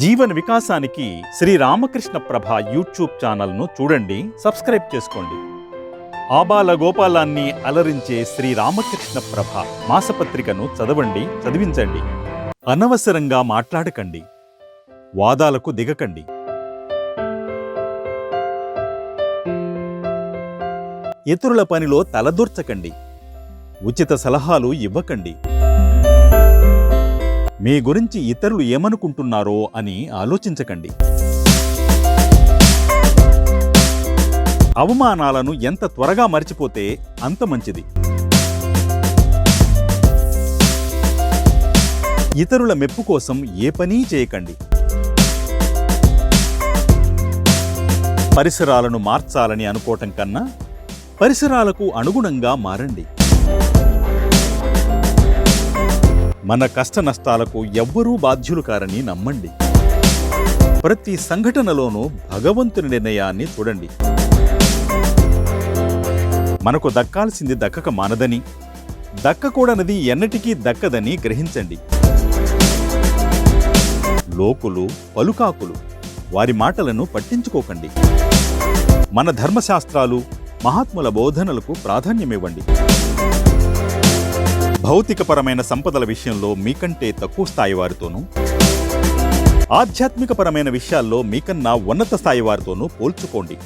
జీవన వికాసానికి శ్రీ రామకృష్ణ ప్రభ యూట్యూబ్ ఛానల్ను చూడండి సబ్స్క్రైబ్ చేసుకోండి. ఆబాల గోపాలాన్ని అలరించే శ్రీ రామకృష్ణ ప్రభ మాసపత్రికను చదవండి చదివించండి. అనవసరంగా మాట్లాడకండి. వాదాలకు దిగకండి. ఇతరుల పనిలో తలదూర్చకండి. ఉచిత సలహాలు ఇవ్వకండి. మీ గురించి ఇతరులు ఏమనుకుంటున్నారో అని ఆలోచించకండి. అవమానాలను ఎంత త్వరగా మర్చిపోతే అంత మంచిది. ఇతరుల మెప్పు కోసం ఏ పనీ చేయకండి. పరిసరాలను మార్చాలని అనుకోవటం కన్నా పరిసరాలకు అనుగుణంగా మారండి. మన కష్ట నష్టాలకు ఎవ్వరూ బాధ్యులు కారని నమ్మండి. ప్రతి సంఘటనలోనూ భగవంతుని నిర్ణయాన్ని చూడండి. మనకు దక్కాల్సింది దక్కక మానదని దక్కకూడనది ఎన్నటికీ దక్కదని గ్రహించండి. లోకులు పలుకాకులు వారి మాటలను పట్టించుకోకండి. మన ధర్మశాస్త్రాలు మహాత్ముల బోధనలకు ప్రాధాన్యమివ్వండి. భౌతికపరమైన సంపదల విషయంలో మీకంటే తక్కువ స్థాయి వారితోనూ ఆధ్యాత్మికపరమైన విషయాల్లో మీకన్నా ఉన్నత స్థాయి వారితోనూ పోల్చుకోండి.